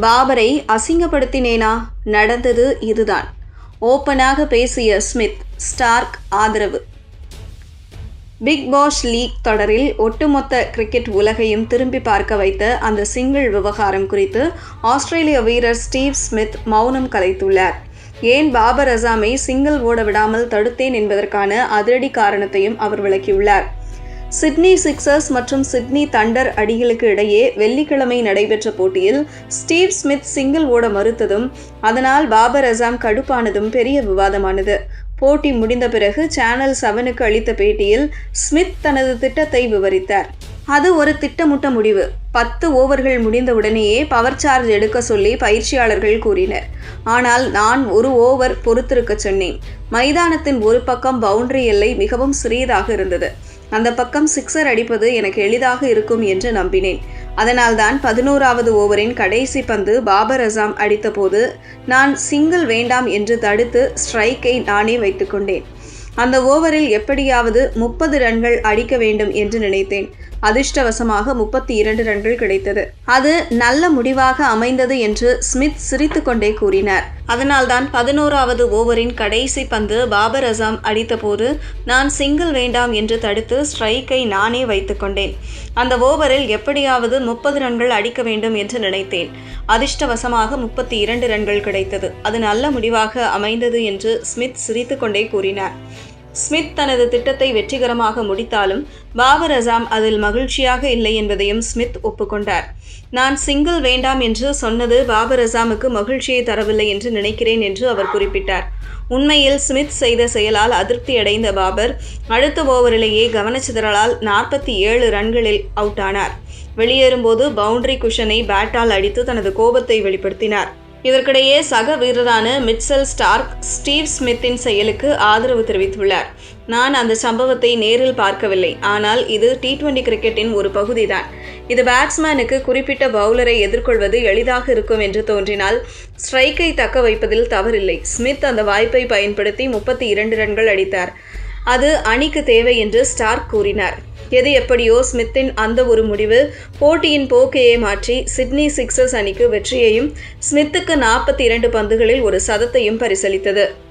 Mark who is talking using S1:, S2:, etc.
S1: பாபரை அசிங்கப்படுத்தினேனா? நடந்தது இதுதான். ஓப்பனாக பேசிய ஸ்மித் ஸ்டார்க் ஆதரவு. பிக் பாஸ் லீக் தொடரில் ஒட்டுமொத்த கிரிக்கெட் உலகையும் திரும்பி பார்க்க வைத்த அந்த சிங்கிள் விவகாரம் குறித்து ஆஸ்திரேலிய வீரர் ஸ்டீவ் ஸ்மித் மௌனம் கலைத்துள்ளார். ஏன் பாபர் அசாமை சிங்கிள் ஓட விடாமல் தடுத்தேன் என்பதற்கான அதிரடி காரணத்தையும் அவர் விளக்கியுள்ளார். சிட்னி சிக்சர்ஸ் மற்றும் சிட்னி தண்டர் அடிகளுக்கு இடையே வெள்ளிக்கிழமை நடைபெற்ற போட்டியில் ஸ்டீவ் ஸ்மித் சிங்கிள் ஓட மறுத்ததும் அதனால் பாபர் அசாம் கடுப்பானதும் பெரிய விவாதமானது. போட்டி முடிந்த பிறகு சேனல் செவனுக்கு அளித்த பேட்டியில் ஸ்மித் தனது திட்டத்தை விவரித்தார். அது ஒரு திட்டமுட்ட முடிவு. பத்து ஓவர்கள் முடிந்தவுடனேயே பவர் சார்ஜ் எடுக்க சொல்லி பயிற்சியாளர்கள் கூறினர். ஆனால் நான் ஒரு ஓவர் பொறுத்திருக்க சொன்னேன். மைதானத்தின் ஒரு பக்கம் பவுண்டரி எல்லை மிகவும் சிறியதாக இருந்தது. அந்த பக்கம் சிக்ஸர் அடிப்பது எனக்கு எளிதாக இருக்கும் என்று நம்பினேன். அதனால்தான் பதினோராவது ஓவரின் கடைசி பந்து பாபர் அசாம் அடித்தபோது நான் சிங்கிள் வேண்டாம் என்று தடுத்து ஸ்ட்ரைக்கை நானே வைத்துக்கொண்டேன். அந்த ஓவரில் எப்படியாவது முப்பது ரன்கள் அடிக்க வேண்டும் என்று நினைத்தேன். அதிர்ஷ்டவசமாக முப்பத்தி இரண்டு ரன்கள் கிடைத்தது. அது நல்ல முடிவாக அமைந்தது என்று ஸ்மித் சிரித்துக்கொண்டே கூறினார். அதனால்தான் பதினோராவது ஓவரின் கடைசி பந்து பாபர் அசாம் அடித்தபோது நான் சிங்கிள் வேண்டாம் என்று தடுத்து ஸ்ட்ரைக்கை நானே வைத்துக்கொண்டேன். அந்த ஓவரில் எப்படியாவது முப்பது ரன்கள் அடிக்க வேண்டும் என்று நினைத்தேன். அதிர்ஷ்டவசமாக முப்பத்தி இரண்டு ரன்கள் கிடைத்தது. அது நல்ல முடிவாக அமைந்தது என்று ஸ்மித் சிரித்துக்கொண்டே கூறினார். ஸ்மித் தனது திட்டத்தை வெற்றிகரமாக முடித்தாலும் பாபர் அசாம் அதில் மகிழ்ச்சியாக இல்லை என்பதையும் ஸ்மித் ஒப்புக்கொண்டார். நான் சிங்கிள் வேண்டாம் என்று சொன்னது பாபர் அசாமுக்கு மகிழ்ச்சியை தரவில்லை என்று நினைக்கிறேன் என்று அவர் குறிப்பிட்டார். உண்மையில் ஸ்மித் செய்த செயலால் அதிருப்தியடைந்த பாபர் அடுத்த ஓவரிலேயே கவனச்சிதறலால் நாற்பத்தி ஏழு ரன்களில் அவுட் ஆனார் வெளியேறும்போது பவுண்டரி குஷனை பேட்டால் அடித்து தனது கோபத்தை வெளிப்படுத்தினார். இதற்கிடையே சக வீரரான மிட்சல் ஸ்டார்க் ஸ்டீவ் ஸ்மித்தின் செயலுக்கு ஆதரவு தெரிவித்துள்ளார். நான் அந்த சம்பவத்தை நேரில் பார்க்கவில்லை. ஆனால் இது டி டுவெண்டி கிரிக்கெட்டின் ஒரு பகுதிதான். இது பேட்ஸ்மேனுக்கு குறிப்பிட்ட பவுலரை எதிர்கொள்வது எளிதாக இருக்கும் என்று தோன்றினால் ஸ்ட்ரைக்கை தக்க வைப்பதில் தவறில்லை. ஸ்மித் அந்த வாய்ப்பை பயன்படுத்தி முப்பத்தி இரண்டு ரன்கள் அடித்தார். அது அணிக்கு தேவை என்று ஸ்டார்க் கூறினார். எது எப்படியோ ஸ்மித்தின் அந்த ஒரு முடிவு. போட்டியின் போக்கையே மாற்றி சிட்னி சிக்சர்ஸ் அணிக்கு வெற்றியையும் ஸ்மித்துக்கு நாற்பத்தி இரண்டு பந்துகளில் ஒரு சதத்தையும் பரிசளித்தது.